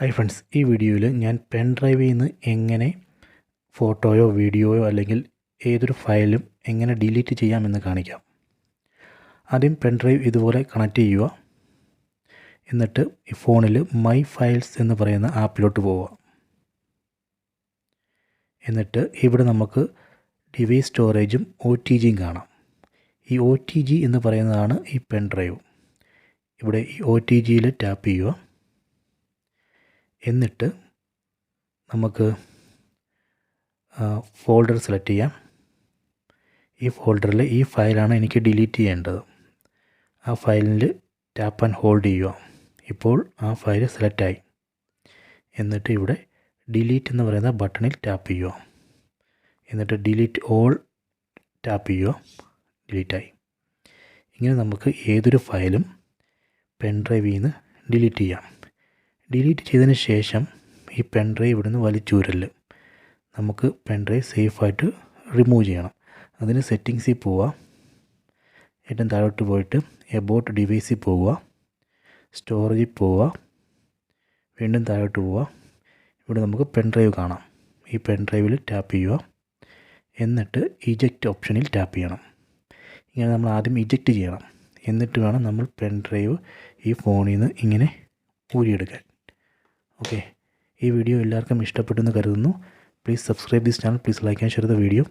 Hi friends ഈ വീഡിയോയിൽ ഞാൻ പെൻ ഡ്രൈവിൽ നിന്ന് എങ്ങനെ ഫോട്ടോയോ വീഡിയോയോ അല്ലെങ്കിൽ ഏതൊരു ഫയലും എങ്ങനെ ഡിലീറ്റ് ചെയ്യാമെന്ന് കാണിക്കാം. ആദ്യം പെൻ ഡ്രൈവ് ഇതുപോലെ കണക്ട് ചെയ്യുക. എന്നിട്ട് ഈ ഫോണിൽ മൈ ഫയൽസ് എന്ന് പറയുന്ന ആപ്പിലോട്ട് പോവുക. എന്നിട്ട് ഇവിടെ നമുക്ക് ഡിവൈസ് സ്റ്റോറേജും ഒ ടി ജിയും കാണാം. ഈ ഒ ടി ജി എന്ന് പറയുന്നതാണ് ഈ പെൻ ഡ്രൈവ് ഇവിടെ ഈ ഒ ടി ജിയിൽ ടാപ്പ് ചെയ്യുക. എന്നിട്ട് നമുക്ക് ഫോൾഡർ സെലക്ട് ചെയ്യാം. ഈ ഫോൾഡറിൽ ഈ ഫയലാണ് എനിക്ക് ഡിലീറ്റ് ചെയ്യേണ്ടത്. ആ ഫയലിൽ ടാപ്പ് ആൻഡ് ഹോൾഡ് ചെയ്യുക. ഇപ്പോൾ ആ ഫയൽ സെലക്റ്റായി എന്നിട്ട് ഇവിടെ ഡിലീറ്റ് എന്ന് പറയുന്ന ബട്ടണിൽ ടാപ്പ് ചെയ്യുക. എന്നിട്ട് ഡിലീറ്റ് ഓൾ ടാപ്പ് ചെയ്യുക. ഡിലീറ്റായി ഇങ്ങനെ നമുക്ക് ഏതൊരു ഫയലും പെൻ ഡ്രൈവിൽ നിന്ന് ഡിലീറ്റ് ചെയ്യാം. ഡിലീറ്റ് ചെയ്തതിന് ശേഷം ഈ പെൻ ഡ്രൈവ് ഇവിടുന്ന് വലിച്ചൂരൽ. നമുക്ക് പെൻ ഡ്രൈവ് സേഫായിട്ട് റിമൂവ് ചെയ്യണം. അതിന് സെറ്റിങ്സിൽ പോവുക ഏറ്റവും താഴോട്ട് പോയിട്ട് എബോട്ട് ഡിവൈസിൽ പോവുക സ്റ്റോറേജിൽ പോവുക വീണ്ടും താഴോട്ട് പോവുക ഇവിടെ നമുക്ക് പെൻ ഡ്രൈവ് കാണാം. ഈ പെൻ ഡ്രൈവിൽ ടാപ്പ് ചെയ്യുക. എന്നിട്ട് ഇജക്റ്റ് ഓപ്ഷനിൽ ടാപ്പ് ചെയ്യണം. ഇങ്ങനെ നമ്മൾ ആദ്യം ഇജക്റ്റ് ചെയ്യണം. എന്നിട്ട് വേണം നമ്മൾ പെൻ ഡ്രൈവ് ഈ ഫോണിൽ നിന്ന് ഇങ്ങനെ ഊരിയെടുക്കാൻ. ഓക്കെ ഈ വീഡിയോ എല്ലാവർക്കും ഇഷ്ടപ്പെട്ടെന്ന് കരുതുന്നു. Please subscribe this channel please like and share the video